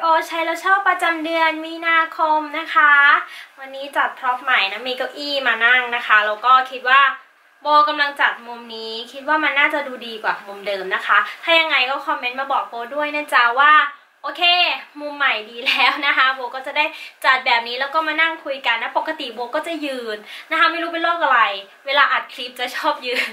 ีโอใช้แล้วชอบประจำเดือนมีนาคมนะคะ วันนี้จัดพร็อพใหม่นะมีเก้าอี้มานั่งนะคะแล้วก็คิดว่าโบกำลังจัดมุมนี้ คิดว่ามันน่าจะดูดีกว่ามุมเดิมนะคะ ถ้ายังไงก็คอมเมนต์มาบอกโบด้วยนะจ๊ะว่าโอเค มุมใหม่ดีแล้วนะคะโบก็จะได้จัดแบบนี้แล้วก็มานั่งคุยกันนะ ปกติโบก็จะยืนนะคะ ไม่รู้เป็นโรคอะไร เวลาอัดคลิปจะชอบยืน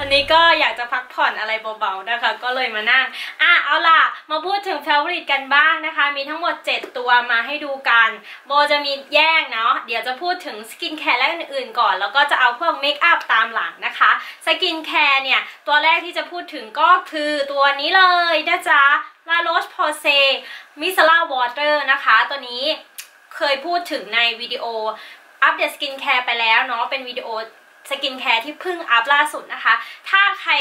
อันนี้ก็อยากจะพักผ่อนอะไรเบาๆนะคะ ก็เลยมานั่ง อะเอาล่ะ มาพูดถึง favorite กันบ้างนะคะ มีทั้งหมด 7 ตัวมาให้ดูกัน โบจะมีแยกเนาะ เดี๋ยวจะพูดถึงสกินแคร์และอื่นๆก่อน แล้วก็จะเอาพวกเมคอัพตามหลังนะคะ สกินแคร์เนี่ย ตัวแรกที่จะพูดถึงก็คือตัวนี้เลยนะจ๊ะ La Roche-Posay Micellar Water นะคะ ตัวนี้เคยพูดถึงในวิดีโออัปเดตสกินแคร์ไปแล้วเนาะเป็นวิดีโอ สกินแคร์ที่เพิ่งอัพล่าสุดนะคะ ถ้าใคร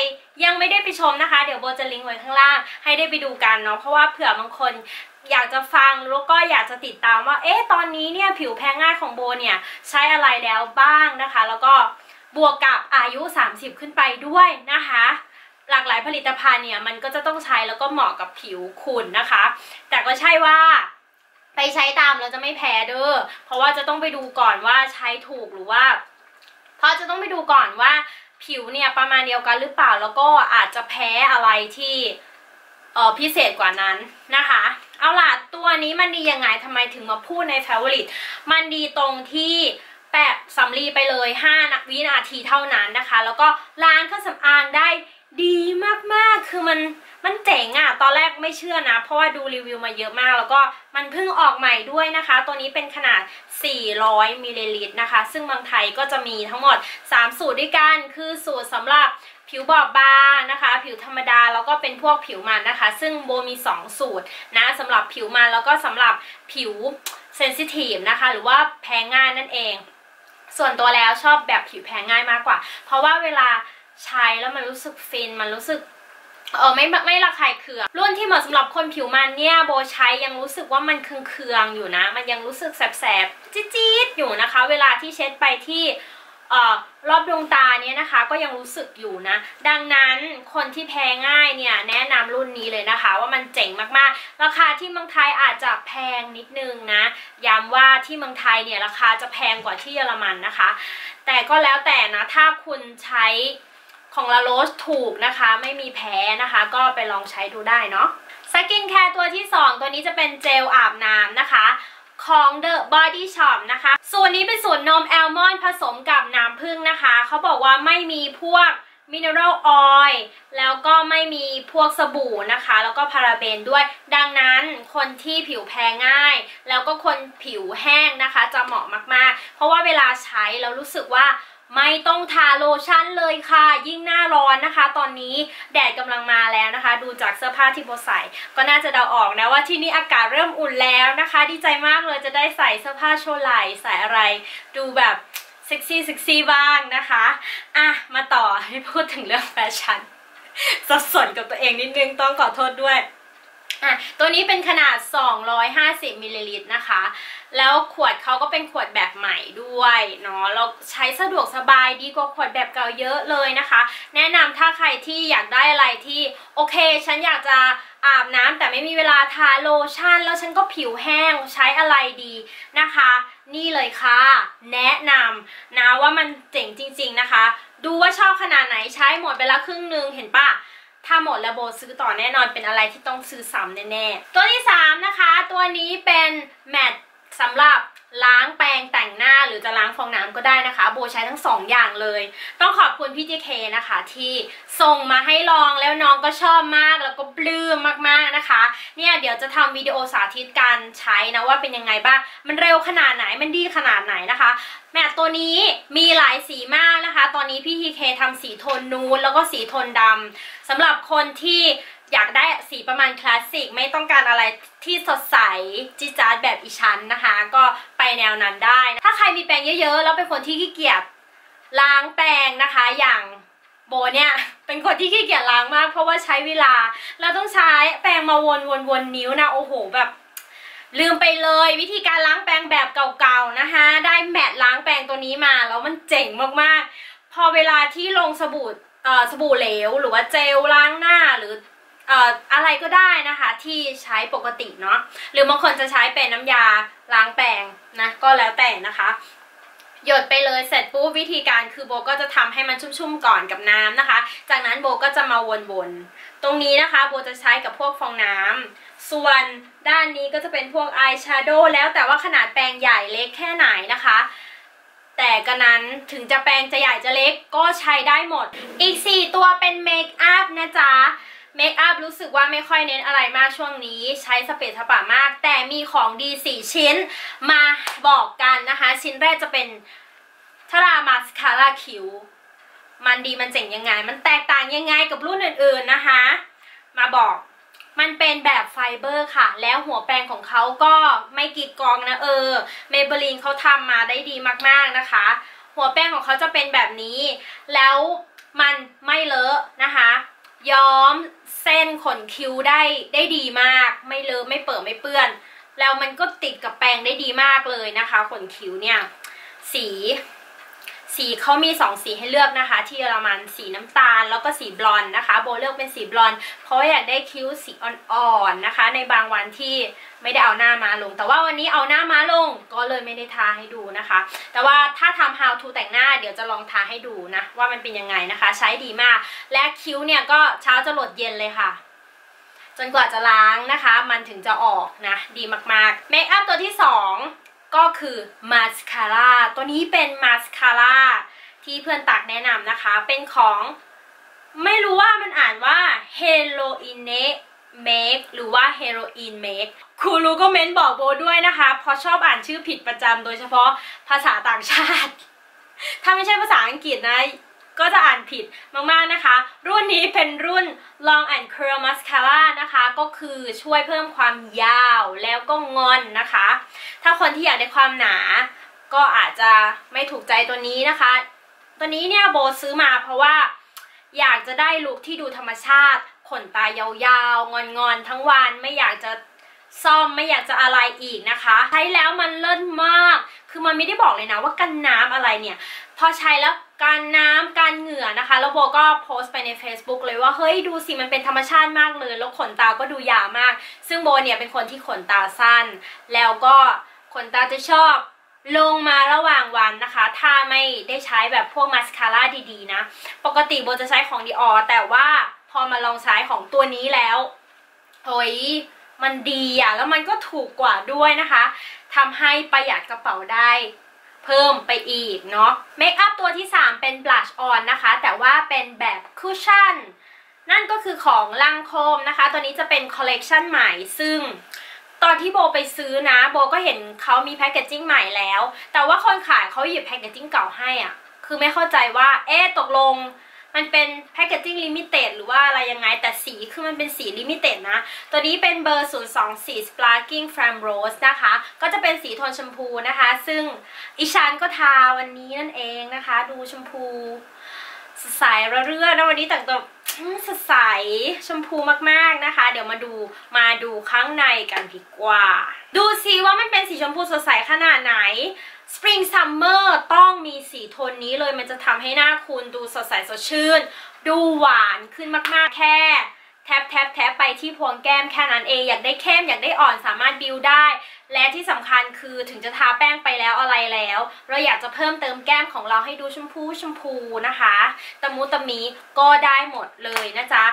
ยังไม่ได้ไปชมนะคะ เดี๋ยวโบจะลิงก์ไว้ข้างล่าง ให้ได้ไปดูกันเนาะ เพราะว่าเผื่อบางคนอยากจะฟังแล้วก็อยากจะติดตามว่า เอ๊ะ ตอนนี้เนี่ยผิวแพ้ง่ายของโบเนี่ย ใช้อะไรแล้วบ้างนะคะ แล้วก็บวกกับอายุ 30 ขึ้นไปด้วยนะคะ หลากหลายผลิตภัณฑ์เนี่ยมันก็จะต้องใช้แล้วก็เหมาะกับผิวคุณนะคะ แต่ก็ใช่ว่าไปใช้ตามแล้วจะไม่แพ้เด้อ เพราะว่าจะต้องไปดูก่อนว่าใช้ถูกหรือว่า เพราะจะต้องไปดูก่อนว่าผิวเนี่ยประมาณเดียวกันหรือเปล่าแล้วก็อาจจะแพ้อะไรที่เออพิเศษกว่านั้นนะคะ เอาล่ะตัวนี้มันดียังไงทำไมถึงมาพูดใน favorite มันดีตรงที่แปะสำลีไปเลย 5 นาวินาทีเท่านั้นนะคะ แล้วก็ล้างเครื่องสำอางได้ ดีมากๆ คือมันมันเจ๋งอะ่ะตอนแรกไม่เชื่อนะ เพราะว่าดูรีวิวมาเยอะมาก แล้วก็มันเพิ่งออกใหม่ด้วยนะคะ ตัวนี้เป็นขนาด 400มิลลิลิตรนะคะ ซึ่งบางไทยก็จะมีทั้งหมด 3 สูตรด้วยกัน คือสูตรสำหรับผิวบอบบางนะคะ ผิวธรรมดาแล้วก็เป็นพวกผิวมันนะคะ ซึ่งโบมี 2 สูตรนะสำหรับผิวมันแล้วก็สำหรับผิวเซนซิทีฟนะคะ หรือว่าแพ้ง่ายนั่นเอง ส่วนตัวแล้วชอบแบบผิวแพ้ง่ายมากกว่า เพราะว่าเวลา ใช้แล้วมันรู้สึกฟินมันรู้สึกเออไม่ไม่ระคายเคืองรุ่นที่เหมาะสำหรับคนผิวมันเนี่ยโบใช้ยังรู้สึกว่ามันเคืองๆอยู่นะ มันยังรู้สึกแสบๆจี๊ดๆอยู่นะคะ เวลาที่เช็ดไปที่ออรอบดวงตาเนี่ยนะคะก็ยังรู้สึกอยู่นะ ดังนั้นคนที่แพ้ง่ายเนี่ยแนะนำรุ่นนี้เลยนะคะ ว่ามันเจ๋งมากๆ ราคาที่เมืองไทยอาจจะแพงนิดนึงนะย้ำว่าที่เมืองไทยเนี่ยราคาจะแพงกว่าที่เยอรมันนะคะ แต่ก็แล้วแต่นะถ้าคุณใช้ ของลาโรสถูกนะคะ ไม่มีแพ้นะคะ ก็ไปลองใช้ดูได้เนาะสกินแคร์ตัวที่ 2 ตัวนี้จะเป็นเจลอาบน้ำนะคะของ The Body Shop นะคะ ส่วนนี้เป็นส่วนนมแอลมอนด์ผสมกับน้ำผึ้งนะคะ เขาบอกว่าไม่มีพวกมินเนอรัลออยล์แล้วก็ไม่มีพวกสบู่นะคะ แล้วก็พาราเบนด้วย ดังนั้นคนที่ผิวแพ้ง่าย แล้วก็คนผิวแห้งนะคะ จะเหมาะมากๆ เพราะว่าเวลาใช้เรารู้สึกว่า ไม่ต้องทาโลชั่นเลยค่ะ ยิ่งหน้าร้อนนะคะ ตอนนี้แดดกำลังมาแล้วนะคะ ดูจากเสื้อผ้าที่โบใส่ ก็น่าจะเดาออกนะว่าที่นี่อากาศเริ่มอุ่นแล้วนะคะ ดีใจมากเลยจะได้ใส่เสื้อผ้าโชว์ไหล่ใส่อะไร ดูแบบเซ็กซี่เซ็กซี่บ้างนะคะอะมาต่อให้พูดถึงเรื่องแฟชั่นสับสนกับตัวเองนิดนึงต้องขอโทษด้วย อะตัวนี้เป็นขนาด 250มิลลิลิตรนะคะ แล้วขวดเขาก็เป็นขวดแบบใหม่ด้วยเนาะเราใช้สะดวกสบายดีกว่าขวดแบบเก่าเยอะเลยนะคะ แนะนำถ้าใครที่อยากได้อะไรที่โอเค ฉันอยากจะอาบน้ำแต่ไม่มีเวลาทาโลชั่น แล้วฉันก็ผิวแห้งใช้อะไรดีนะคะ นี่เลยค่ะ แนะนำนะว่ามันเจ๋งจริง ๆนะคะ ดูว่าชอบขนาดไหนใช้หมดไปละครึ่งนึงเห็นปะ ถ้าหมดแล้วโบซื้อต่อแน่นอนเป็นอะไรที่ต้องซื้อซ้ำแน่ๆ ตัวที่ 3 นะคะ ตัวนี้เป็นแมตสำหรับ ล้างแปรงแต่งหน้าหรือจะล้างฟองน้ำก็ได้นะคะ โบใช้ทั้ง2ออย่างเลย ต้องขอบคุณพี่เจเคนะคะ ที่ส่งมาให้ลองแล้วน้องก็ชอบมากแล้วก็ปลื้มมากๆนะคะ เนี่ยเดี๋ยวจะทำวิดีโอสาธิตการใช้นะว่าเป็นยังไงบ้าง มันเร็วขนาดไหนมันดีขนาดไหนนะคะแมตตัวนี้มีหลายสีมากนะคะ ตอนนี้พี่ทีเคทำสีโทนนูดแล้วก็สีโทนดำสำหรับคนที่ อยากได้สีประมาณคลาสสิกไม่ต้องการอะไรที่สดใสจิจาร์ดแบบอีชั้นนะคะ ก็ไปแนวนั้นได้ ถ้าใครมีแปรงเยอะๆ แล้วเป็นคนที่ขี้เกียจล้างแปรงนะคะอย่างโบเนี่ยเป็นคนที่ขี้เกียจล้างมาก เพราะว่าใช้เวลาแล้วต้องใช้แปรงมาวนวนวนนิ้วนะโอ้โหแบบ ลืมไปเลยวิธีการล้างแปรงแบบเก่าๆนะคะ ได้แมตล้างแปรงตัวนี้มาแล้วมันเจ๋งมากๆ พอเวลาที่ลงสบู่เอ่อสบู่เหลว หรือว่าเจลล้างหน้าหรือ อะไรก็ได้นะคะที่ใช้ปกติเนาะหรือบางคนจะใช้เป็นน้ำยาล้างแปรงนะก็แล้วแต่นะคะหยดไปเลยเสร็จปุ๊บวิธีการคือโบก็จะทำให้มันชุ่มๆก่อนกับน้ำนะคะ จากนั้นโบก็จะมาวนๆตรงนี้นะคะโบจะใช้กับพวกฟองน้ำส่วนด้านนี้ก็จะเป็นพวกอายแชโดว์แล้วแต่ว่าขนาดแปรงใหญ่เล็กแค่ไหนนะคะ แต่ก็นั้นถึงจะแปรงจะใหญ่จะเล็กก็ใช้ได้หมด อีก 4 ตัวเป็นเมคอัพนะจ๊ะ เมคอัพรู้สึกว่าไม่ค่อยเน้นอะไรมากช่วงนี้ ใช้สเปรย์สปามาก แต่มีของดี 4 ชิ้นมาบอกกันนะคะ ชิ้นแรกจะเป็นทารามาสคาร่าคิวมันดีมันเจ๋งยังไง มันแตกต่างยังไงกับรุ่นอื่นๆนะคะ มาบอกมันเป็นแบบไฟเบอร์ค่ะ แล้วหัวแปรงของเขาก็ไม่กีดกองนะเออเมเบลีนเขาทำมาได้ดีมากๆนะคะ หัวแป้งของเขาจะเป็นแบบนี้ แล้วมันไม่เลอะนะคะ ย้อมเส้นขนคิ้วได้ได้ดีมาก ไม่เลอะไม่เปิดไม่เปื้อน แล้วมันก็ติดกับแปรงได้ดีมากเลยนะคะ ขนคิ้วเนี่ย สี สีเขามี 2 สีให้เลือกนะคะ ที่เยอรมันสีน้ำตาล แล้วก็สีบลอนด์นะคะ โบเลือกเป็นสีบลอนด์เพราะว่าอยากได้คิ้วสีอ่อนๆนะคะ ในบางวันที่ไม่ได้เอาหน้ามาลง แต่ว่าวันนี้เอาหน้ามาลงก็เลยไม่ได้ทาให้ดูนะคะ แต่ว่าถ้าทำ how to แต่งหน้าเดี๋ยวจะลองทาให้ดูนะ ว่ามันเป็นยังไงนะคะ ใช้ดีมาก และคิ้วเนี่ยก็เช้าจะหลดเย็นเลยค่ะจนกว่าจะล้างนะคะ มันถึงจะออกนะ ดีมากๆเมคอัพตัวที่ 2 ก็คือมาสคาร่าตัวนี้เป็นมาสคาร่าที่เพื่อนตักแนะนำนะคะ เป็นของไม่รู้ว่ามันอ่านว่า h e r o i n e make หรือว่าเฮโรอีนเมคครูรู้ก็เม้นบอกโบด้วยนะคะเพราะชอบอ่านชื่อผิดประจำโดยเฉพาะภาษาต่างชาติ ถ้าไม่ใช่ภาษาอังกฤษนะ ก็จะอ่านผิดมากๆนะคะ รุ่นนี้เป็นรุ่น long and curl mascara นะคะ ก็คือช่วยเพิ่มความยาวแล้วก็งอนนะคะ ถ้าคนที่อยากได้ความหนา ก็อาจจะไม่ถูกใจตัวนี้นะคะ ตัวนี้เนี่ยโบซื้อมาเพราะว่าอยากจะได้ลุคที่ดูธรรมชาติ ขนตายาวๆ งอนๆ ทั้งวันไม่อยากจะซ่อมไม่อยากจะอะไรอีกนะคะ ใช้แล้วมันเลิศมาก คือมันไม่ได้บอกเลยนะว่ากันน้ำอะไรเนี่ย พอใช้แล้ว การน้ำการเหงื่อนะคะ แล้วโบก็โพสต์ไปใน Facebook เลยว่า เฮ้ยดูสิมันเป็นธรรมชาติมากเลย แล้วขนตาก็ดูยาวมาก ซึ่งโบเนี่ยเป็นคนที่ขนตาสั้น แล้วก็ขนตาจะชอบลงมาระหว่างวันนะคะ ถ้าไม่ได้ใช้แบบพวกมาสคาร่าดีๆนะ ปกติโบจะใช้ของดีออแต่ว่าพอมาลองใช้ของตัวนี้แล้วเฮ้ยมันดีอะแล้วมันก็ถูกกว่าด้วยนะคะทำให้ประหยัดกระเป๋าได้ เพิ่มไปอีกเนาะเมคอัพตัวที่ 3 เป็นบลัชออนนะคะ แต่ว่าเป็นแบบคุชชั่นนั่นก็คือของลังโคมนะคะ ตัวนี้จะเป็นคอลเลกชันใหม่ซึ่งตอนที่โบไปซื้อนะโบก็เห็นเขามีแพคเกจจิ้งใหม่แล้ว แต่ว่าคนขายเขาหยิบแพคเกจจิ้งเก่าให้อะ คือไม่เข้าใจว่า เอ๊ะตกลง มันเป็นแพคเกจจิ้งลิมิเต็ดหรือว่าอะไรยังไง แต่สีคือมันเป็นสีลิมิเต็ดนะ ตัวนี้เป็นเบอร์ 024 Sparking Flame Rose นะคะ ก็จะเป็นสีโทนชมพูนะคะ ซึ่งอิชันก็ทาวันนี้นั่นเองนะคะ ดูชมพูสดใสระเรื่อนะวันนี้แต่งตัวสดใสชมพูมากๆนะคะ เดี๋ยวมาดูมาดูข้างในกันดีกว่า ดูสิว่ามันเป็นสีชมพูสดใสขนาดไหน Spring Summer ต้องมีสีโทนนี้เลยมันจะทำให้หน้าคุณดูสดใสสดชื่น ดูหวานขึ้นมากๆแค่แทบแทบแทบไปที่พวงแก้มแค่นั้นเองอยากได้เข้มอยากได้อ่อนสามารถบิวได้ และที่สำคัญคือถึงจะทาแป้งไปแล้วอะไรแล้ว เราอยากจะเพิ่มเติมแก้มของเราให้ดูชมพูชมพูนะคะตะมูตะมีก็ได้หมดเลยนะจ๊ะ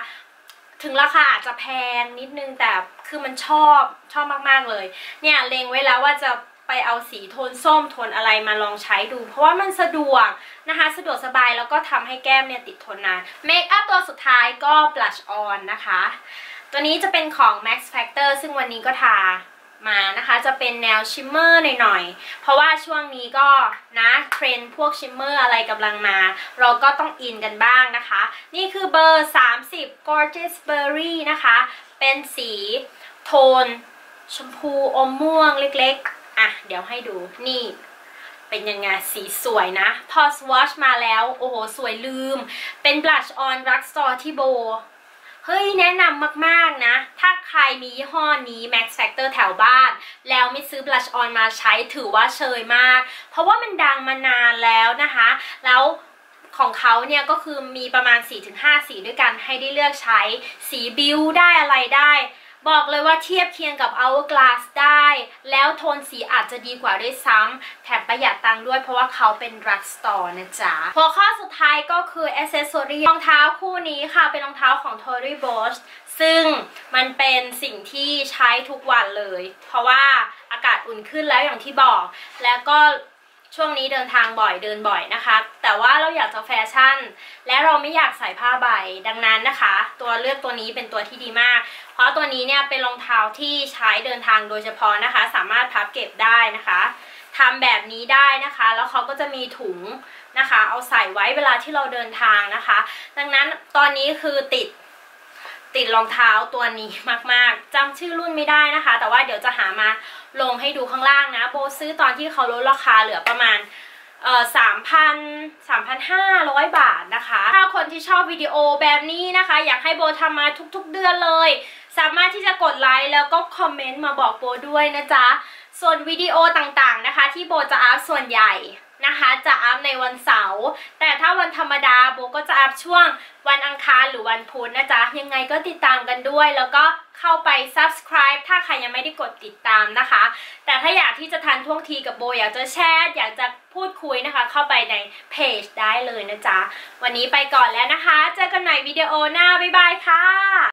ถึงราคาอาจจะแพงนิดนึงแต่คือมันชอบชอบมากๆเลย เนี่ยเลงไว้แล้วว่าจะ ไปเอาสีโทนส้มโทนอะไรมาลองใช้ดู เพราะว่ามันสะดวกนะคะ สะดวกสบายแล้วก็ทำให้แก้มเนี่ยติดทนนานเมคอัพตัวสุดท้ายก็ blush on นะคะ ตัวนี้จะเป็นของ Max Factor ซึ่งวันนี้ก็ทามานะคะจะเป็นแนวชิมเมอร์หน่อยๆ เพราะว่าช่วงนี้ก็นะเทรนพวกชิมเมอร์อะไรกำลังมา เราก็ต้องอินกันบ้างนะคะ นี่คือเบอร์ 30 Gorgeous Berry นะคะ เป็นสีโทนชมพูอมม่วงเล็กๆ อะ เดี๋ยวให้ดูนี่เป็นยังไงสีสวยนะ พอสวอชมาแล้ว โอ้โห สวยลืม เป็นบลัชออนรักสตอร์ที่โบ เฮ้ย แนะนำมากๆนะ ถ้าใครมียี่ห้อนี้ Max Factor แถวบ้าน แล้วไม่ซื้อบลัชออนมาใช้ถือว่าเชยมาก เพราะว่ามันดังมานานแล้วนะคะ แล้วของเขาเนี่ยก็คือมีประมาณ 4-5 สีด้วยกันให้ได้เลือกใช้ สีบิวได้อะไรได้ บอกเลยว่าเทียบเคียงกับ Hourglass ได้ แล้วโทนสีอาจจะดีกว่าด้วยซ้ำแถมประหยัดตังค์ด้วยเพราะว่าเขาเป็น drug store นะจ๊ะหัวข้อสุดท้ายก็คือ accessory รองเท้าคู่นี้ค่ะเป็นรองเท้าของ Tory Burch ซึ่งมันเป็นสิ่งที่ใช้ทุกวันเลย เพราะว่าอากาศอุ่นขึ้นแล้วอย่างที่บอก แล้วก็ ช่วงนี้เดินทางบ่อยเดินบ่อยนะคะ แต่ว่าเราอยากจะแฟชั่น และเราไม่อยากใส่ผ้าใบดังนั้นนะคะ ตัวเลือกตัวนี้เป็นตัวที่ดีมาก เพราะตัวนี้เนี่ยเป็นรองเท้าที่ใช้เดินทางโดยเฉพาะนะคะ สามารถพับเก็บได้นะคะทำแบบนี้ได้นะคะ แล้วเขาก็จะมีถุงนะคะ เอาใส่ไว้เวลาที่เราเดินทางนะคะ ดังนั้นตอนนี้คือติด ติดรองเท้าตัวนี้มากๆจำชื่อรุ่นไม่ได้นะคะ แต่ว่าเดี๋ยวจะหามาลงให้ดูข้างล่างนะ โบซื้อตอนที่เขาลดราคาเหลือประมาณเอ่อสามพันสามพันห้าร้อยบาทนะคะ ถ้าคนที่ชอบวิดีโอแบบนี้นะคะ อยากให้โบทำมาทุกๆเดือนเลย สามารถที่จะกดไลค์แล้วก็คอมเมนต์มาบอกโบด้วยนะจ๊ะ ส่วนวิดีโอต่างๆนะคะ ที่โบจะอัพส่วนใหญ่นะคะ จะ วันเสาร์แต่ถ้าวันธรรมดาโบก็จะอัพช่วงวันอังคารหรือวันพุธนะจ๊ะ ยังไงก็ติดตามกันด้วย แล้วก็เข้าไป subscribe ถ้าใครยังไม่ได้กดติดตามนะคะ แต่ถ้าอยากที่จะทันท่วงทีกับโบ อยากจะแชร์อยากจะพูดคุยนะคะ เข้าไปในเพจได้เลยนะจ๊ะ วันนี้ไปก่อนแล้วนะคะ เจอกันใหม่วิดีโอหน้า บ๊ายบายค่ะ